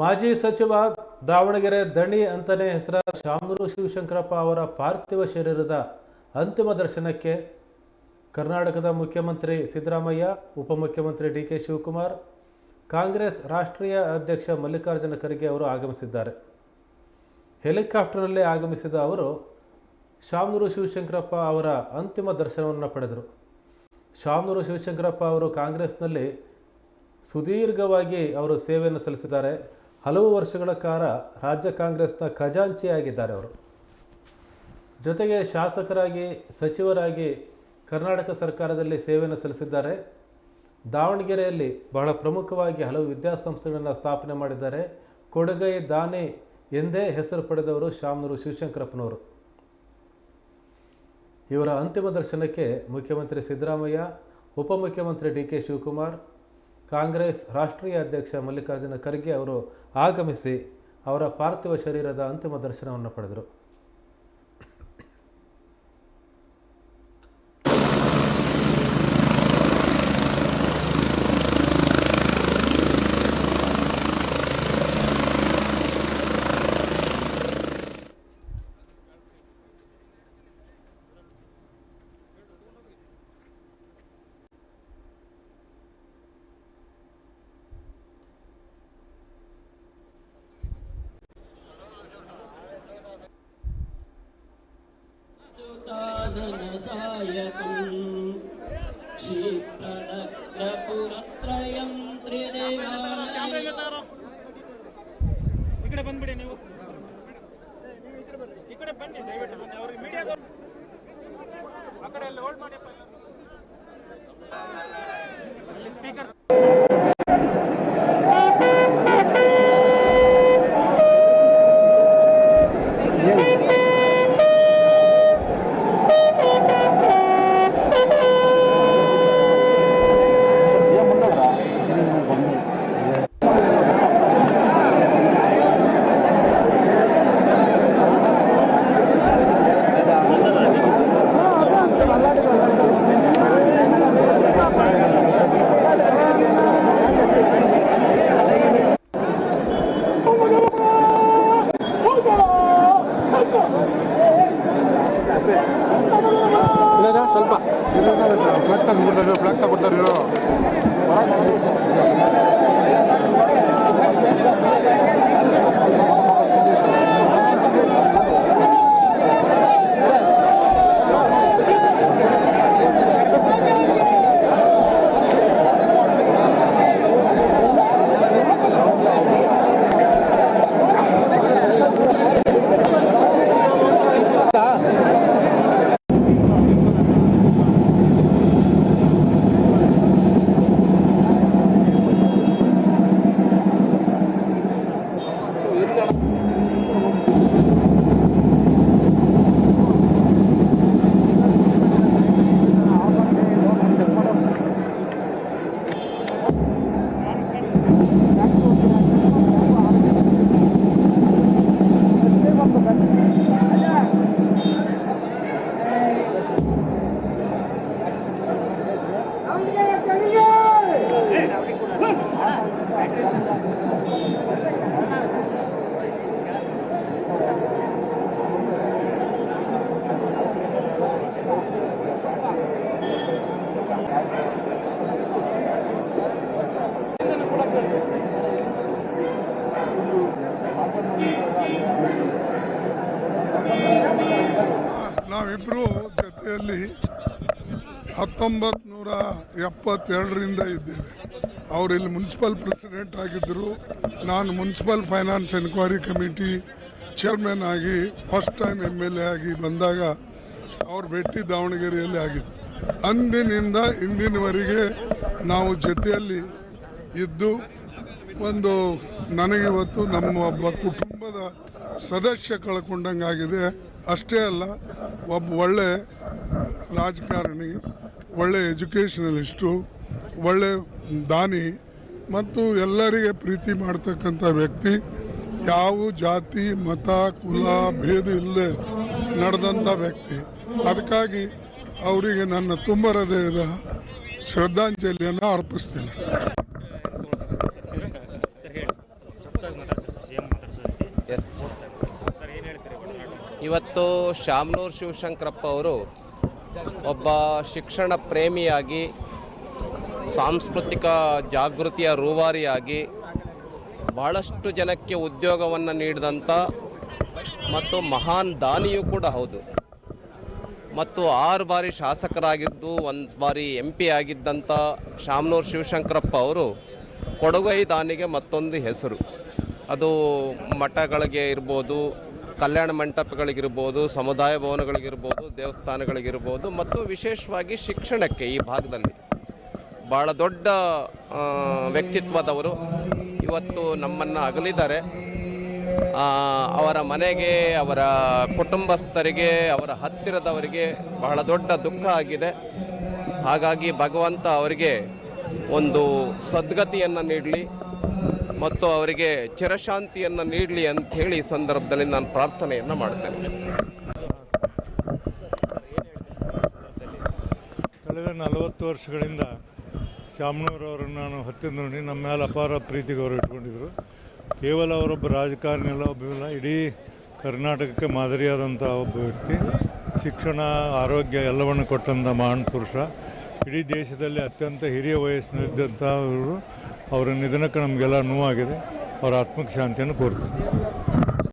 ಮಾಜಿ ಸಚಿವ ದಾವಣಗೆರೆ ದಣಿ ಅಂತಲೇ ಹೆಸರ ಶಾಮನೂರು ಶಿವಶಂಕರಪ್ಪ ಅವರ ಪಾರ್ಥಿವ ಶರೀರದ ಅಂತಿಮ ದರ್ಶನಕ್ಕೆ ಕರ್ನಾಟಕದ ಮುಖ್ಯಮಂತ್ರಿ ಸಿದ್ದರಾಮಯ್ಯ, ಉಪಮುಖ್ಯಮಂತ್ರಿ ಡಿ ಕೆ ಶಿವಕುಮಾರ್, ಕಾಂಗ್ರೆಸ್ ರಾಷ್ಟ್ರೀಯ ಅಧ್ಯಕ್ಷ ಮಲ್ಲಿಕಾರ್ಜುನ ಖರ್ಗೆ ಅವರು ಆಗಮಿಸಿದ್ದಾರೆ. ಹೆಲಿಕಾಪ್ಟರ್ನಲ್ಲಿ ಆಗಮಿಸಿದ ಅವರು ಶಾಮನೂರು ಶಿವಶಂಕರಪ್ಪ ಅವರ ಅಂತಿಮ ದರ್ಶನವನ್ನು ಪಡೆದರು. ಶಾಮನೂರು ಶಿವಶಂಕರಪ್ಪ ಅವರು ಕಾಂಗ್ರೆಸ್ನಲ್ಲಿ ಸುದೀರ್ಘವಾಗಿ ಅವರು ಸೇವೆಯನ್ನು ಸಲ್ಲಿಸಿದ್ದಾರೆ. ಹಲವು ವರ್ಷಗಳ ಕಾಲ ರಾಜ್ಯ ಕಾಂಗ್ರೆಸ್ನ ಖಜಾಂಚಿಯಾಗಿದ್ದಾರೆ ಅವರು. ಜೊತೆಗೆ ಶಾಸಕರಾಗಿ, ಸಚಿವರಾಗಿ ಕರ್ನಾಟಕ ಸರ್ಕಾರದಲ್ಲಿ ಸೇವೆಯನ್ನು ಸಲ್ಲಿಸಿದ್ದಾರೆ. ದಾವಣಗೆರೆಯಲ್ಲಿ ಬಹಳ ಪ್ರಮುಖವಾಗಿ ಹಲವು ವಿದ್ಯಾಸಂಸ್ಥೆಗಳನ್ನು ಸ್ಥಾಪನೆ ಮಾಡಿದ್ದಾರೆ. ಕೊಡುಗೈ ದಾನಿ ಎಂದೇ ಹೆಸರು ಪಡೆದವರು ಶಾಮನೂರು ಶಿವಶಂಕರಪ್ಪನವರು. ಇವರ ಅಂತಿಮ ದರ್ಶನಕ್ಕೆ ಮುಖ್ಯಮಂತ್ರಿ ಸಿದ್ದರಾಮಯ್ಯ, ಉಪಮುಖ್ಯಮಂತ್ರಿ ಡಿ ಕೆ ಶಿವಕುಮಾರ್ ಕಾಂಗ್ರೆಸ್ ರಾಷ್ಟ್ರೀಯ ಅಧ್ಯಕ್ಷ ಮಲ್ಲಿಕಾರ್ಜುನ ಖರ್ಗೆ ಅವರು ಆಗಮಿಸಿ ಅವರ ಪಾರ್ಥಿವ ಶರೀರದ ಅಂತಿಮ ದರ್ಶನವನ್ನು ಪಡೆದರು. ಈ ಕಡೆ ಬಂದ್ಬಿಡಿ ನೀವು ಈ ಕಡೆ ಬನ್ನಿ, ದಯವಿಟ್ಟು ಬನ್ನಿ ಅವ್ರಿಗೆ ಮೀಡಿಯಾ ಆ ಕಡೆ ಅಲ್ಲಿ ಹೋಲ್ಡ್ ಮಾಡಿ. ಅಲ್ಲಿ ಸ್ಪೀಕರ್ ಫ್ಲಾಗ್ ತಗೊಂಡ್ಬಿಡ್ತಾರೆ ಫ್ಲಾಗ್ ತಗೊಡ್ತಾರೆ ನಾವಿಬ್ಬರು ಜೊತೆಯಲ್ಲಿ ಹತ್ತೊಂಬತ್ತು ನೂರ ಎಪ್ಪತ್ತೆರಡರಿಂದ ಇದ್ದೇವೆ. ಅವರು ಇಲ್ಲಿ ಮುನ್ಸಿಪಲ್ ಪ್ರೆಸಿಡೆಂಟ್ ಆಗಿದ್ದರು ನಾನು municipal finance enquiry committee chairman ಆಗಿ first time M L A ಆಗಿ ಬಂದಾಗ ಅವ್ರು ಭೇಟಿ ದಾವಣಗೆರೆಯಲ್ಲಿ ಆಗಿತ್ತು ಅಂದಿನಿಂದ ಇಂದಿನವರೆಗೆ ನಾವು ಜೊತೆಯಲ್ಲಿ ಇದ್ದು ಒಂದು ನನಗಿವತ್ತು ನಮ್ಮ ಒಬ್ಬ ಕುಟುಂಬದ ಸದಸ್ಯ ಕಳ್ಕೊಂಡಂಗಾಗಿದೆ. ಅಷ್ಟೇ ಅಲ್ಲ ಒಬ್ಬ ಒಳ್ಳೆ ರಾಜಕಾರಣಿ ಒಳ್ಳೆ ಎಜುಕೇಷನಲಿಸ್ಟು ಒಳ್ಳೆ ದಾನಿ ಮತ್ತು ಎಲ್ಲರಿಗೆ ಪ್ರೀತಿ ಮಾಡ್ತಕ್ಕಂಥ ವ್ಯಕ್ತಿ. ಯಾವ ಜಾತಿ ಮತ ಕುಲ ಭೇದ ಇಲ್ಲದೆ ನಡೆದಂಥ ವ್ಯಕ್ತಿ. ಅದಕ್ಕಾಗಿ ಅವರಿಗೆ ನನ್ನ ತುಂಬ ಹೃದಯದ ಶ್ರದ್ಧಾಂಜಲಿಯನ್ನು ಅರ್ಪಿಸ್ತೀನಿ. ಸರ್ ಹೇಳಿ. ಸಪ್ತಾಗ ಎಸ್ ಇವತ್ತು ಶಾಮನೂರು ಶಿವಶಂಕರಪ್ಪ ಅವರು ಒಬ್ಬ ಶಿಕ್ಷಣ ಪ್ರೇಮಿಯಾಗಿ, ಸಾಂಸ್ಕೃತಿಕ ಜಾಗೃತಿಯ ರೂವಾರಿಯಾಗಿ ಬಹಳಷ್ಟು ಜನಕ್ಕೆ ಉದ್ಯೋಗವನ್ನು ನೀಡಿದಂಥ ಮತ್ತು ಮಹಾನ್ ದಾನಿಯೂ ಕೂಡ ಹೌದು. ಮತ್ತು ಆರು ಬಾರಿ ಶಾಸಕರಾಗಿದ್ದು, ಒಂದು ಬಾರಿ ಎಂ ಪಿ ಆಗಿದ್ದಂಥ ಶಾಮನೂರು ಶಿವಶಂಕರಪ್ಪ ಅವರು ಕೊಡಗೈ ದಾನಿಗೆ ಮತ್ತೊಂದು ಹೆಸರು. ಅದು ಮಠಗಳಿಗೆ ಇರ್ಬೋದು ಕಲ್ಯಾಣ ಮಂಟಪಗಳಿಗಿರ್ಬೋದು, ಸಮುದಾಯ ಭವನಗಳಿಗಿರ್ಬೋದು, ದೇವಸ್ಥಾನಗಳಿಗಿರ್ಬೋದು, ಮತ್ತು ವಿಶೇಷವಾಗಿ ಶಿಕ್ಷಣಕ್ಕೆ ಈ ಭಾಗದಲ್ಲಿ. ಭಾಳ ದೊಡ್ಡ ವ್ಯಕ್ತಿತ್ವದವರು ಇವತ್ತು ನಮ್ಮನ್ನು ಅಗಲಿದ್ದಾರೆ. ಅವರ ಮನೆಗೆ, ಅವರ ಕುಟುಂಬಸ್ಥರಿಗೆ, ಅವರ ಹತ್ತಿರದವರಿಗೆ ಬಹಳ ದೊಡ್ಡ ದುಃಖ ಆಗಿದೆ. ಹಾಗಾಗಿ ಭಗವಂತ ಅವರಿಗೆ ಒಂದು ಸದ್ಗತಿಯನ್ನು ನೀಡಲಿ. ಮತ್ತು ಅವರಿಗೆ ಚಿರಶಾಂತಿಯನ್ನು ನೀಡಲಿ ಅಂತ ಹೇಳಿ ಈ ಸಂದರ್ಭದಲ್ಲಿ ನಾನು ಪ್ರಾರ್ಥನೆಯನ್ನು ಮಾಡ್ತೇನೆ. ಕಳೆದ ನಲವತ್ತು ವರ್ಷಗಳಿಂದ ಶಾಮನೂರವರನ್ನು ನಾನು ಹತ್ತಿರ ನೋಡಿ ನಮ್ಮ ಮೇಲೆ ಅಪಾರ ಪ್ರೀತಿಗೆ ಅವರು ಇಟ್ಕೊಂಡಿದ್ರು. ಕೇವಲ ಅವರೊಬ್ಬ ರಾಜಕಾರಣಿ ಎಲ್ಲ ಒಬ್ಬ ಇಡೀ ಕರ್ನಾಟಕಕ್ಕೆ ಮಾದರಿಯಾದಂಥ ಒಬ್ಬ ವ್ಯಕ್ತಿ. ಶಿಕ್ಷಣ, ಆರೋಗ್ಯ ಎಲ್ಲವನ್ನು ಕೊಟ್ಟಂಥ ಮಹಾನ್ ಪುರುಷ. ಇಡೀ ದೇಶದಲ್ಲಿ ಅತ್ಯಂತ ಹಿರಿಯ ವಯಸ್ಸಿನಿದ್ದಂಥವರು ನಿಧನಕ್ಕೆ ನಮಗೆಲ್ಲ ನೋವಾಗಿದೆ. ಅವರ ಆತ್ಮಕ್ಕೆ ಶಾಂತಿಯನ್ನು ಕೋರ್ತೀನಿ